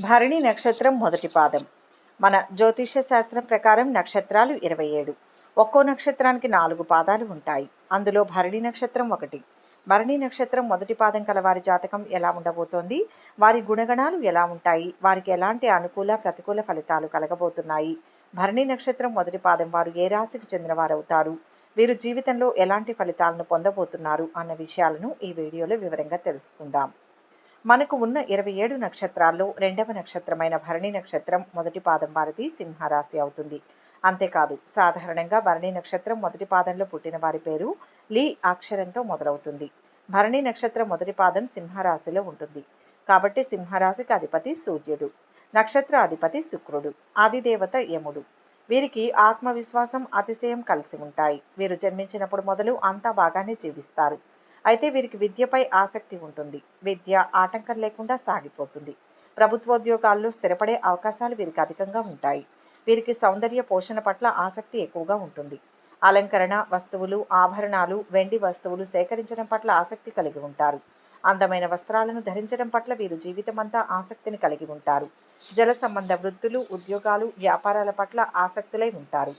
భరణి నక్షత్రం మొదటి పాదం. మన జ్యోతిష శాస్త్రం ప్రకారం నక్షత్రాలు ఇరవై ఏడు. ఒక్కో నక్షత్రానికి నాలుగు పాదాలు ఉంటాయి. అందులో భరణి నక్షత్రం ఒకటి. భరణి నక్షత్రం మొదటి పాదం కల వారి జాతకం ఎలా ఉండబోతోంది? వారి గుణగణాలు ఎలా ఉంటాయి? వారికి ఎలాంటి అనుకూల ప్రతికూల ఫలితాలు కలగబోతున్నాయి? భరణి నక్షత్రం మొదటి పాదం వారు ఏ రాశికి చెందిన వారవుతారు వీరు జీవితంలో ఎలాంటి ఫలితాలను పొందబోతున్నారు అన్న విషయాలను ఈ వీడియోలో వివరంగా తెలుసుకుందాం. మనకు ఉన్న ఇరవై ఏడు నక్షత్రాల్లో రెండవ నక్షత్రమైన భరణి నక్షత్రం మొదటి పాదం వారిది సింహరాశి అవుతుంది. అంతేకాదు సాధారణంగా భరణి నక్షత్రం మొదటి పాదంలో పుట్టిన వారి పేరు లీ అక్షరంతో మొదలవుతుంది. భరణి నక్షత్రం మొదటి పాదం సింహరాశిలో ఉంటుంది. కాబట్టి సింహరాశికి అధిపతి సూర్యుడు నక్షత్ర అధిపతి శుక్రుడు ఆదిదేవత యముడు. వీరికి ఆత్మవిశ్వాసం అతిశయం కలిసి ఉంటాయి. వీరు జన్మించినప్పుడు మొదలు అంతా బాగానే జీవిస్తారు. అయితే వీరికి విద్యపై ఆసక్తి ఉంటుంది. విద్య ఆటంకం లేకుండా సాగిపోతుంది. ప్రభుత్వోద్యోగాల్లో స్థిరపడే అవకాశాలు వీరికి అధికంగా ఉంటాయి. వీరికి సౌందర్య పోషణ పట్ల ఆసక్తి ఎక్కువగా ఉంటుంది. అలంకరణ వస్తువులు ఆభరణాలు వెండి వస్తువులు సేకరించడం పట్ల ఆసక్తి కలిగి ఉంటారు. అందమైన వస్త్రాలను ధరించడం పట్ల వీరు జీవితమంతా ఆసక్తిని కలిగి ఉంటారు. జల సంబంధ వృత్తులు ఉద్యోగాలు వ్యాపారాల పట్ల ఆసక్తులై ఉంటారు.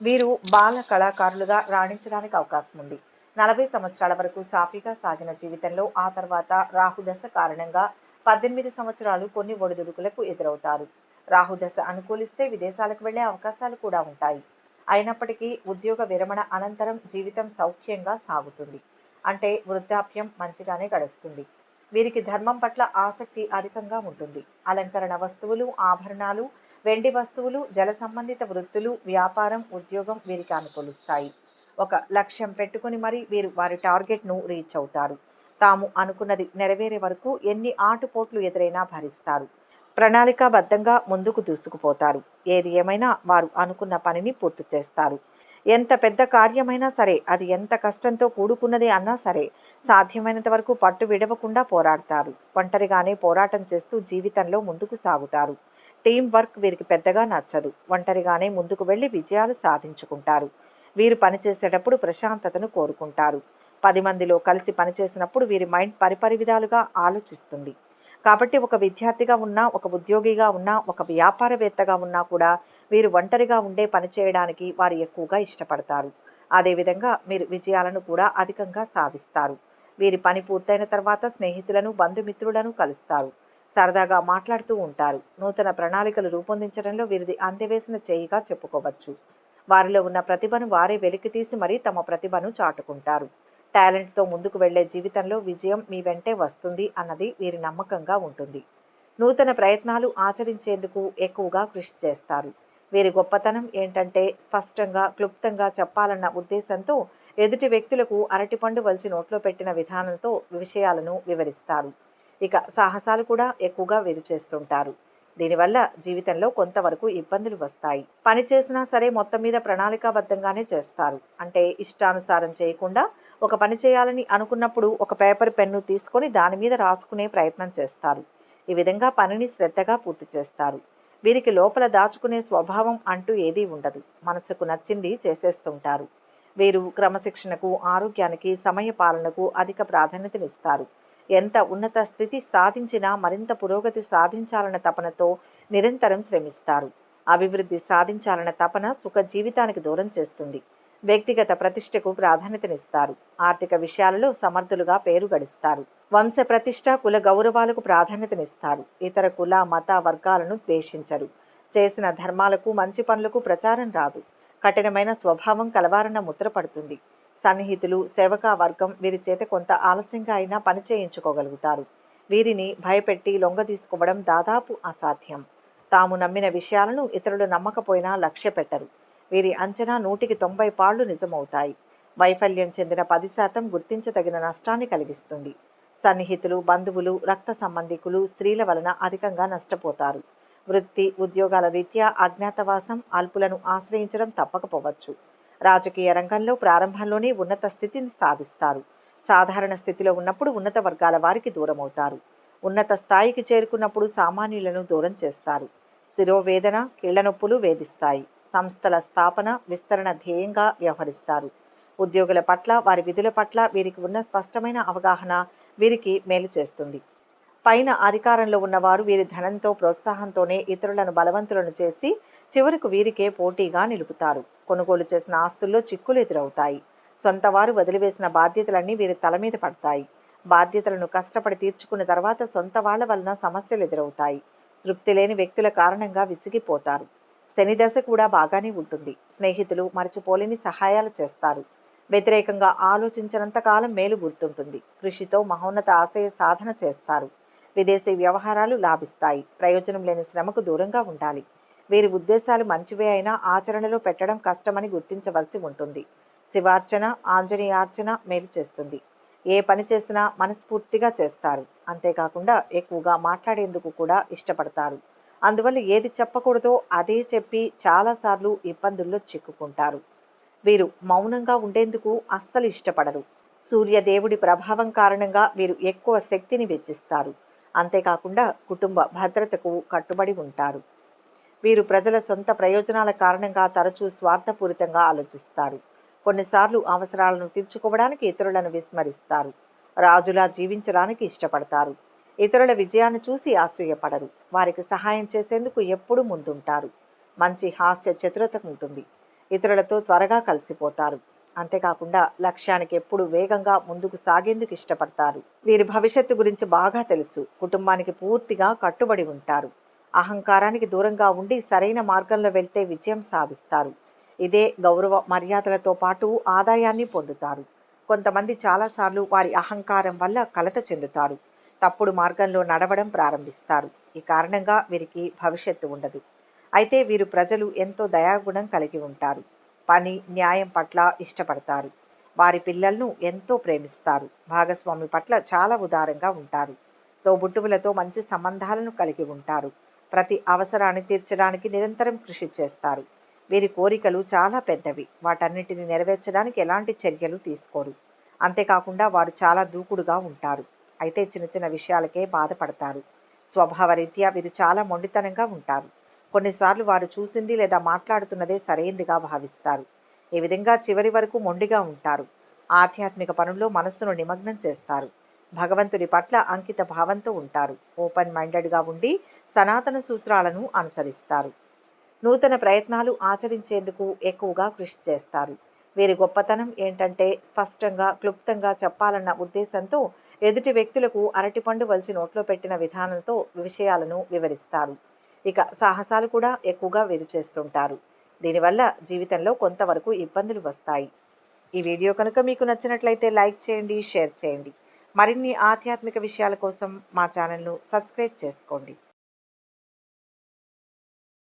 వీరు బాల కళాకారులుగా రాణించడానికి అవకాశం ఉంది. నలభై సంవత్సరాల వరకు సాఫీగా సాగిన జీవితంలో ఆ తర్వాత రాహుదశ కారణంగా పద్దెనిమిది సంవత్సరాలు కొన్ని ఒడిదుడుకులకు ఎదురవుతారు. రాహుదశ అనుకూలిస్తే విదేశాలకు వెళ్ళే అవకాశాలు కూడా ఉంటాయి. అయినప్పటికీ ఉద్యోగ విరమణ అనంతరం జీవితం సౌఖ్యంగా సాగుతుంది. అంటే వృద్ధాప్యం మంచిగానే గడుస్తుంది. వీరికి ధర్మం పట్ల ఆసక్తి అధికంగా ఉంటుంది. అలంకరణ వస్తువులు ఆభరణాలు వెండి వస్తువులు జల సంబంధిత వృత్తులు వ్యాపారం ఉద్యోగం వీరికి అనుకూలిస్తాయి. ఒక లక్ష్యం పెట్టుకుని మరి వీరు వారి టార్గెట్ను రీచ్ అవుతారు. తాము అనుకున్నది నెరవేరే వరకు ఎన్ని ఆటుపోట్లు ఎదురైనా భరిస్తారు. ప్రణాళికాబద్ధంగా ముందుకు దూసుకుపోతారు. ఏది ఏమైనా వారు అనుకున్న పనిని పూర్తి చేస్తారు. ఎంత పెద్ద కార్యమైనా సరే అది ఎంత కష్టంతో కూడుకున్నది అన్నా సరే సాధ్యమైనంత వరకు పట్టు విడవకుండా పోరాడతారు. ఒంటరిగానే పోరాటం చేస్తూ జీవితంలో ముందుకు సాగుతారు. టీం వర్క్ వీరికి పెద్దగా నచ్చదు. ఒంటరిగానే ముందుకు వెళ్ళి విజయాలు సాధించుకుంటారు. వీరు పనిచేసేటప్పుడు ప్రశాంతతను కోరుకుంటారు. పది మందిలో కలిసి పనిచేసినప్పుడు వీరి మైండ్ పరిపరి విధాలుగా ఆలోచిస్తుంది. కాబట్టి ఒక విద్యార్థిగా ఉన్నా ఒక ఉద్యోగిగా ఉన్నా ఒక వ్యాపారవేత్తగా ఉన్నా కూడా వీరు ఒంటరిగా ఉండే పని చేయడానికి వారు ఎక్కువగా ఇష్టపడతారు. అదేవిధంగా మీరు విజయాలను కూడా అధికంగా సాధిస్తారు. వీరి పని పూర్తయిన తర్వాత స్నేహితులను బంధుమిత్రులను కలుస్తారు. సరదాగా మాట్లాడుతూ ఉంటారు. నూతన ప్రణాళికలు రూపొందించడంలో వీరిది అందవేసిన చేయిగా చెప్పుకోవచ్చు. వారిలో ఉన్న ప్రతిభను వారే వెలికితీసి మరీ తమ ప్రతిభను చాటుకుంటారు. టాలెంట్తో ముందుకు వెళ్ళే జీవితంలో విజయం మీ వెంటే వస్తుంది అన్నది వీరి నమ్మకంగా ఉంటుంది. నూతన ప్రయత్నాలు ఆచరించేందుకు ఎక్కువగా కృషి చేస్తారు. వీరి గొప్పతనం ఏంటంటే స్పష్టంగా క్లుప్తంగా చెప్పాలన్న ఉద్దేశంతో ఎదుటి వ్యక్తులకు అరటిపండు వలిచి నోట్లో పెట్టిన విధానంతో విషయాలను వివరిస్తారు. ఇక సాహసాలు కూడా ఎక్కువగా వీరు చేస్తుంటారు. దీనివల్ల జీవితంలో కొంతవరకు ఇబ్బందులు వస్తాయి. పని చేసినా సరే మొత్తం మీద ప్రణాళికాబద్ధంగానే చేస్తారు. అంటే ఇష్టానుసారం చేయకుండా ఒక పని చేయాలని అనుకున్నప్పుడు ఒక పేపర్ పెన్ను తీసుకొని దాని మీద రాసుకునే ప్రయత్నం చేస్తారు. ఈ విధంగా పనిని శ్రద్ధగా పూర్తి చేస్తారు. వీరికి లోపల దాచుకునే స్వభావం అంటూ ఏదీ ఉండదు. మనసుకు నచ్చింది చేసేస్తుంటారు. వీరు క్రమశిక్షణకు ఆరోగ్యానికి సమయ పాలనకు అధిక ప్రాధాన్యతనిస్తారు. ఎంత ఉన్నత స్థితి సాధించినా మరింత పురోగతి సాధించాలన్న తపనతో నిరంతరం శ్రమిస్తారు. అభివృద్ధి సాధించాలన్న తపన సుఖ జీవితానికి దూరం చేస్తుంది. వ్యక్తిగత ప్రతిష్టకు ప్రాధాన్యతనిస్తారు. ఆర్థిక విషయాలలో సమర్థులుగా పేరు గడిస్తారు. వంశ ప్రతిష్ట కుల గౌరవాలకు ప్రాధాన్యతనిస్తారు. ఇతర కుల మత వర్గాలను ద్వేషించరు. చేసిన ధర్మాలకు మంచి పనులకు ప్రచారం రాదు. కఠినమైన స్వభావం కలవారన్న ముద్రపడుతుంది సన్నిహితులు సేవకా వర్గం వీరి చేత కొంత ఆలస్యంగా అయినా పని చేయించుకోగలుగుతారు. వీరిని భయపెట్టి లొంగ తీసుకోవడం దాదాపు అసాధ్యం. తాము నమ్మిన విషయాలను ఇతరులు నమ్మకపోయినా లక్ష్య పెట్టరు వీరి అంచనా నూటికి తొంభై పాళ్ళు నిజమవుతాయి. వైఫల్యం చెందిన పది శాతం గుర్తించదగిన నష్టాన్ని కలిగిస్తుంది. సన్నిహితులు బంధువులు రక్త సంబంధికులు స్త్రీల వలన అధికంగా నష్టపోతారు. వృత్తి ఉద్యోగాల రీత్యా అజ్ఞాతవాసం అల్పులను ఆశ్రయించడం తప్పకపోవచ్చు. రాజకీయ రంగంలో ప్రారంభంలోనే ఉన్నత స్థితిని సాధిస్తారు. సాధారణ స్థితిలో ఉన్నప్పుడు ఉన్నత వర్గాల వారికి దూరమవుతారు. ఉన్నత స్థాయికి చేరుకున్నప్పుడు సామాన్యులను దూరం చేస్తారు. శిరోవేదన కీళ్ళ నొప్పులు వేధిస్తాయి. సంస్థల స్థాపన విస్తరణ ధ్యేయంగా వ్యవహరిస్తారు. ఉద్యోగుల పట్ల వారి విధుల పట్ల వీరికి ఉన్న స్పష్టమైన అవగాహన వీరికి మేలు చేస్తుంది. పైన అధికారంలో ఉన్నవారు వీరి ధనంతో ప్రోత్సాహంతోనే ఇతరులను బలవంతులను చేసి చివరకు వీరికే పోటీగా నిలుపుతారు. కొనుగోలు చేసిన ఆస్తుల్లో చిక్కులు ఎదురవుతాయి. సొంత వారు వదిలివేసిన బాధ్యతలన్నీ వీరి తల మీద పడతాయి. బాధ్యతలను కష్టపడి తీర్చుకున్న తర్వాత సొంత వాళ్ళ వలన సమస్యలు ఎదురవుతాయి. తృప్తి లేని వ్యక్తుల కారణంగా విసిగిపోతారు. శని దశ కూడా బాగానే ఉంటుంది. స్నేహితులు మరచిపోలేని సహాయాలు చేస్తారు. వ్యతిరేకంగా ఆలోచించినంత కాలం మేలు గుర్తుంటుంది. కృషితో మహోన్నత ఆశయ సాధన చేస్తారు. విదేశీ వ్యవహారాలు లాభిస్తాయి. ప్రయోజనం లేని శ్రమకు దూరంగా ఉండాలి. వీరి ఉద్దేశాలు మంచివే అయినా ఆచరణలో పెట్టడం కష్టమని గుర్తించవలసి ఉంటుంది. శివార్చన ఆంజనేయార్చన మేలు చేస్తుంది. ఏ పని చేసినా మనస్ఫూర్తిగా చేస్తారు. అంతేకాకుండా ఎక్కువగా మాట్లాడేందుకు కూడా ఇష్టపడతారు. అందువల్ల ఏది చెప్పకూడదో అదే చెప్పి చాలాసార్లు ఇబ్బందుల్లో చిక్కుకుంటారు. వీరు మౌనంగా ఉండేందుకు అస్సలు ఇష్టపడరు. సూర్యదేవుడి ప్రభావం కారణంగా వీరు ఎక్కువ శక్తిని వెచ్చిస్తారు. అంతేకాకుండా కుటుంబ భద్రతకు కట్టుబడి ఉంటారు. వీరు ప్రజల సొంత ప్రయోజనాల కారణంగా తరచూ స్వార్థపూరితంగా ఆలోచిస్తారు. కొన్నిసార్లు అవసరాలను తీర్చుకోవడానికి ఇతరులను విస్మరిస్తారు. రాజులా జీవించడానికి ఇష్టపడతారు. ఇతరుల విజయాన్ని చూసి అసూయపడరు వారికి సహాయం చేసేందుకు ఎప్పుడూ ముందుంటారు. మంచి హాస్య చతురత ఉంటుంది. ఇతరులతో త్వరగా కలిసిపోతారు. అంతేకాకుండా లక్ష్యానికి ఎప్పుడు వేగంగా ముందుకు సాగేందుకు ఇష్టపడతారు. వీరి భవిష్యత్తు గురించి బాగా తెలుసు. కుటుంబానికి పూర్తిగా కట్టుబడి ఉంటారు. అహంకారానికి దూరంగా ఉండి సరైన మార్గంలో వెళ్తే విజయం సాధిస్తారు. ఇదే గౌరవ మర్యాదలతో పాటు ఆదాయాన్ని పొందుతారు. కొంతమంది చాలాసార్లు వారి అహంకారం వల్ల కలత చెందుతారు. తప్పుడు మార్గంలో నడవడం ప్రారంభిస్తారు. ఈ కారణంగా వీరికి భవిష్యత్తు ఉండదు. అయితే వీరు ప్రజలు ఎంతో దయాగుణం కలిగి ఉంటారు. పని న్యాయం పట్ల ఇష్టపడతారు. వారి పిల్లలను ఎంతో ప్రేమిస్తారు. భాగస్వామి పట్ల చాలా ఉదారంగా ఉంటారు. తోబుట్టువులతో మంచి సంబంధాలను కలిగి ఉంటారు. ప్రతి అవసరాన్ని తీర్చడానికి నిరంతరం కృషి చేస్తారు. వీరి కోరికలు చాలా పెద్దవి. వాటన్నిటిని నెరవేర్చడానికి ఎలాంటి చర్యలు తీసుకోరు. అంతేకాకుండా వారు చాలా దూకుడుగా ఉంటారు. అయితే చిన్న చిన్న విషయాలకే బాధపడతారు. స్వభావరీత్యా వీరు చాలా మొండితనంగా ఉంటారు. కొన్నిసార్లు వారు చూసింది లేదా మాట్లాడుతున్నదే సరైందిగా భావిస్తారు. ఈ విధంగా చివరి వరకు మొండిగా ఉంటారు? ఆధ్యాత్మిక పనుల్లో మనస్సును నిమగ్నం చేస్తారు. భగవంతుడి పట్ల అంకిత భావంతో ఉంటారు. ఓపెన్ మైండెడ్గా ఉండి సనాతన సూత్రాలను అనుసరిస్తారు. నూతన ప్రయత్నాలు ఆచరించేందుకు ఎక్కువగా కృషి చేస్తారు. వీరి గొప్పతనం ఏంటంటే స్పష్టంగా క్లుప్తంగా చెప్పాలన్న ఉద్దేశంతో ఎదుటి వ్యక్తులకు అరటిపండు వలిచి నోట్లో పెట్టిన విధానంతో విషయాలను వివరిస్తారు. ఇక సాహసాలు కూడా ఎక్కువగా వీరు చేస్తుంటారు. దీనివల్ల జీవితంలో కొంతవరకు ఇబ్బందులు వస్తాయి. ఈ వీడియో కనుక మీకు నచ్చినట్లయితే లైక్ చేయండి షేర్ చేయండి. మరిన్ని ఆధ్యాత్మిక విషయాల కోసం మా ఛానల్ను సబ్స్క్రైబ్ చేసుకోండి.